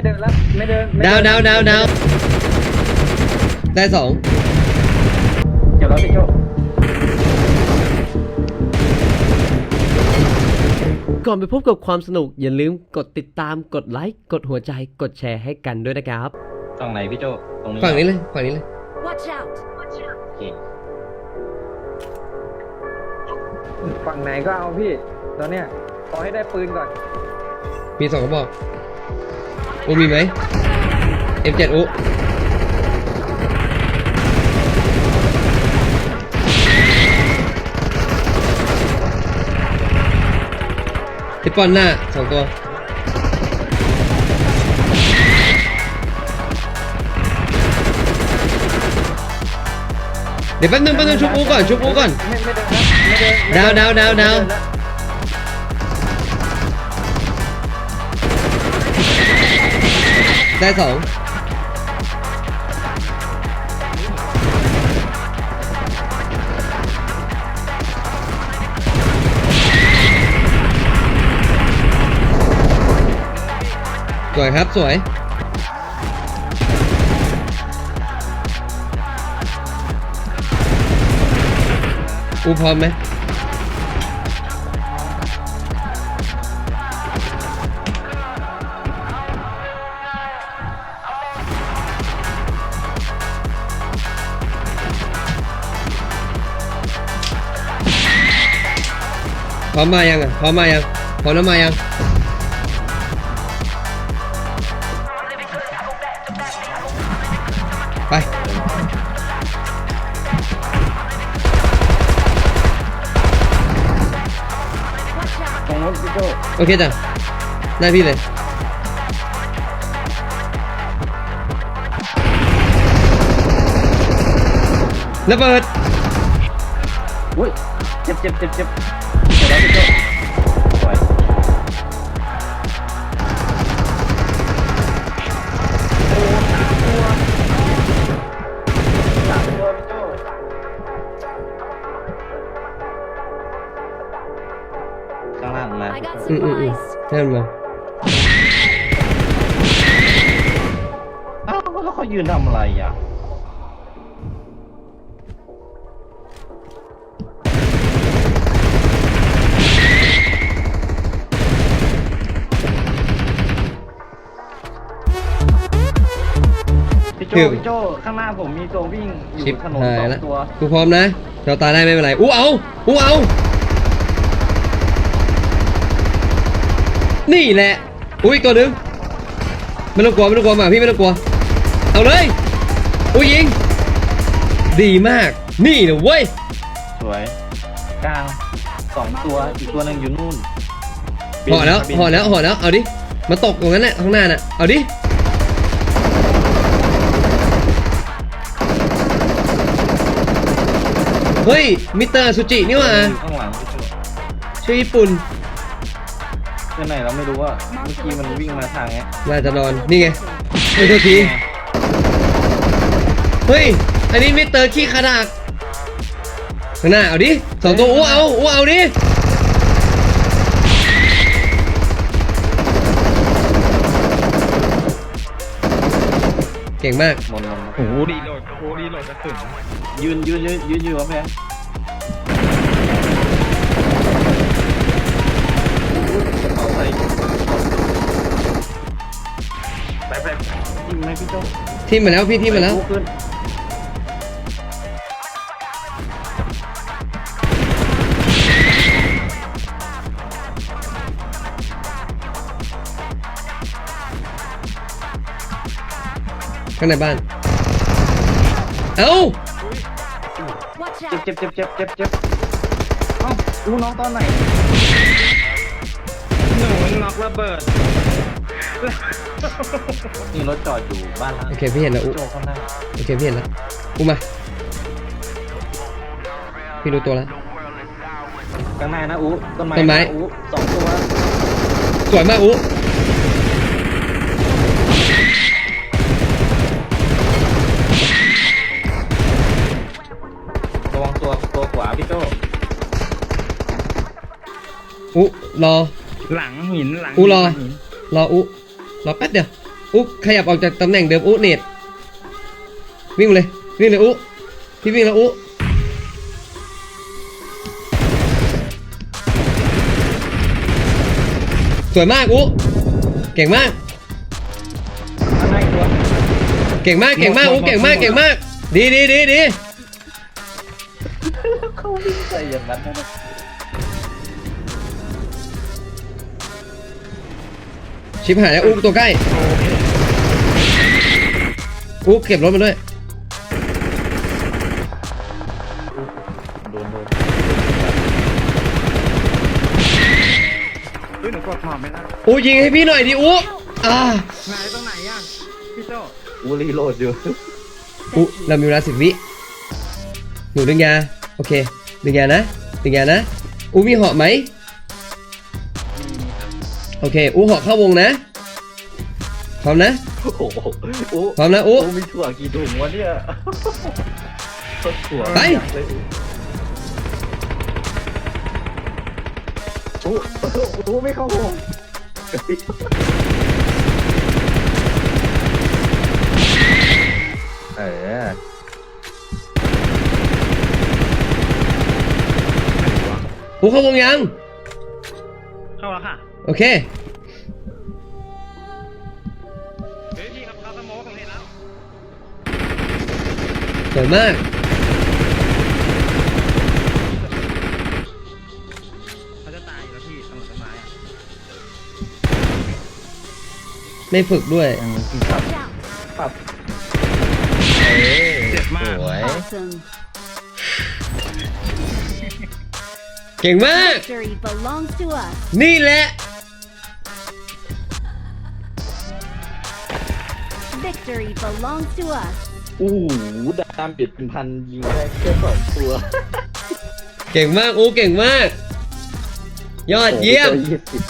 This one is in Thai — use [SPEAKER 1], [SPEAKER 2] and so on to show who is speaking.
[SPEAKER 1] ไม่เดินแล้วไม่เดินไม่
[SPEAKER 2] ดาว
[SPEAKER 1] เน
[SPEAKER 2] ดาวดาวดาวได้สอง
[SPEAKER 1] เดี๋ยวเราพี่โจ
[SPEAKER 2] ก่อนไปพบกับความสนุกอย่าลืมกดติดตามกดไลค์กดหัวใจกดแชร์ให้กันด้วยนะครับ
[SPEAKER 3] ฝั่งไหนพี่โจตรงนี้
[SPEAKER 2] ฝั่งนี้เลยฝั่งนี้เลย
[SPEAKER 4] Watch out!
[SPEAKER 3] โอเค
[SPEAKER 1] ฝั่งไหนก็เอาพี่ตอนเนี้ยขอให้ได้ปืนก่อน
[SPEAKER 2] มีสองกระบอก อุมีไหม M7 อุทิปปอนหน้าสองตัวเดี๋ยวแป๊บนึงแป๊บนึงชุบอูก่อนชุบอูก่อน
[SPEAKER 1] ไม่ไม่เดินแล้วไม่เดินไม่เดา
[SPEAKER 2] วดาวดาวดาว
[SPEAKER 1] ได้
[SPEAKER 2] สองสวยครับ สวย อูพร้อมไหม พร้อมมายังอะพร้อมมายังพร้อมแล้วมายังไป
[SPEAKER 1] ตรงนู้นพี่โจ
[SPEAKER 2] โอเคจ้ะหน้พี่เลยระเบิด
[SPEAKER 1] อุ้ยเจ็บเจ็บเจ็บเจ็บ เดี๋ยวเราพี่โจ
[SPEAKER 3] สวย
[SPEAKER 1] สามตัวพี่โจ
[SPEAKER 3] ข้างล่างมา
[SPEAKER 4] I got
[SPEAKER 2] อืมอืมอืม
[SPEAKER 4] supplies.
[SPEAKER 2] ให้มันมา
[SPEAKER 3] อ้าวแล้วเขายืนทำอะไรอะ โจพี่โจข้างหน้าผมมีตัววิ่งอยู่
[SPEAKER 2] ชิป
[SPEAKER 3] ถนน
[SPEAKER 2] หาย
[SPEAKER 3] สอง
[SPEAKER 2] แล้ว
[SPEAKER 3] ตัว
[SPEAKER 2] กูพร้อมนะเราตายได้ไม่เป็นไรอู้เอาอู้เอา นี่แหละอุ้ยตัวหนึงไม่ต้องกลัวไม่ต้องกลัวหมาพี่ไม่ต้องกลัว เอาเลยอุ้ยยิง ดีมาก นี่นะเว้ย
[SPEAKER 3] สวยกลางสองตัวอีกตัวหนึ่งอยู่นู่น
[SPEAKER 2] ห่อแล้ว
[SPEAKER 3] บิน
[SPEAKER 2] ห่อแล้วห่อแล้ว เอาดิ มาตกตรงนั้นแหละข้างหน้าน่ะ เอาดิ เฮ้ย มิสเตอร์อสุจินี่หว่า
[SPEAKER 3] อยู่ข้างหลังพี่โจ
[SPEAKER 2] ชื่อญี่ปุ่น
[SPEAKER 3] เพื่อนไหนเราไม่รู้ว่าเมื่อกี้มันวิ่งมาทางเนี้ย
[SPEAKER 2] น่าจะนอน นี่ไงไม่โทษทีเฮ้ย อันนี้มิสเตอร์ขี้ขนาดข้างหน้าเอาดิสองตัวอู้เอาอู้เอาดิเก่งมาก
[SPEAKER 3] หมดหมดหมด
[SPEAKER 5] โอ้โหดีโหลดโอ้โหดีโหลดกระสุน
[SPEAKER 3] ยืนยืนยืนยืนอยู่ครับแม่เอาใส่ไปไปยิงไหมพี่โจ้
[SPEAKER 2] ทีมมาแล้วพี่ทีมมาแล้ว
[SPEAKER 3] ขึ้น
[SPEAKER 2] ข้างในบ้าน เอ้า
[SPEAKER 4] Watch
[SPEAKER 3] เจ็บ
[SPEAKER 4] out!
[SPEAKER 3] เจ็บเจ็บเจ็บเจ็บเจ็บเอ้าดูน้องตอนไหน
[SPEAKER 5] หนูน็อกระเบิด
[SPEAKER 3] นี่รถจอดอยู่บ้านล่าง
[SPEAKER 2] โอเคพี่เห็นแล้วอุ๊
[SPEAKER 3] โจ้ข้างหน้า
[SPEAKER 2] โอเคพี่เห็นแล้วอุ้มมาพี่รู้ตัวแล้ว
[SPEAKER 3] ข้างหน้านะอู้ต้นไม้
[SPEAKER 2] ต้นไม้ะ
[SPEAKER 3] อู้สองตัว
[SPEAKER 2] สวยมากอุ๊ อุ๊รอ
[SPEAKER 5] หลังหินหลัง
[SPEAKER 2] อู้รอ
[SPEAKER 5] หิน
[SPEAKER 2] รออุ๊รอแป๊บเดียวอุ๊ขยับออกจากตำแหน่งเดิมอุ๊เนตวิ่งมาเลยวิ่งเลยอุ๊พี่วิ่งแล้วอุ๊สวยมากอุ๊เก่งมาก
[SPEAKER 1] ข้างในตัว
[SPEAKER 2] เก่งมากเก่งมากอุ๊เก่งมากเก่งมาก ดีดีดีดี
[SPEAKER 3] เขาวิ่งใส่อย่างนั้นนะ
[SPEAKER 2] ชิบหายแล้วอุ๊ตัวใกล้อุ๊เก็บรถมาด้วย
[SPEAKER 3] โดนโดน
[SPEAKER 5] เฮ้ยหนูกดหอมไม่ได้
[SPEAKER 2] อุ๊ยิงให้พี่หน่อยดิอุ๊อ่า
[SPEAKER 5] ไหนตรงไหนอะพี่โจ
[SPEAKER 3] อูรีโหลดอยู่
[SPEAKER 2] อุ๊เรามีเวลาสิบวิหนูดึงยาโอเคดึงยานะดึงยานะอุ๊มีเหาะไหม โอเคอุ๊เหาะเข้าวงนะพร้อมนะ
[SPEAKER 3] โอ้โหอู
[SPEAKER 2] พร้อมนะอุ๊
[SPEAKER 3] อูมีถั่วกี่ถุงวะเนี่ยถั่ว
[SPEAKER 2] ไป
[SPEAKER 3] อยากเลยอูอูไม่เข้าวงเออ
[SPEAKER 2] อุ๊เข้าวงยัง
[SPEAKER 5] เข้าแล้วค่ะ
[SPEAKER 2] โอเค
[SPEAKER 5] เฮ้ยพี่ครับเขาสโมกตรงนี้แล้ว
[SPEAKER 2] สวยมาก
[SPEAKER 5] เขาจะตายอยู่แล้วพี่ตรงต้นไม้อะ
[SPEAKER 2] ไม่ฝึกด้วย
[SPEAKER 4] Watch out!
[SPEAKER 5] เจ็บมาก
[SPEAKER 3] สวย
[SPEAKER 4] Awesome!
[SPEAKER 2] เก่งมาก
[SPEAKER 4] Victory belongs to us.
[SPEAKER 2] นี่แหละ
[SPEAKER 4] Victory belongs to us.
[SPEAKER 3] อู้หูดามปิดเป็นพันยิงได้แค่สองตัว
[SPEAKER 2] เก่งมากอู้เก่งมาก ยอดเยี่ยม
[SPEAKER 3] โอ้โหตัวยี่สิบ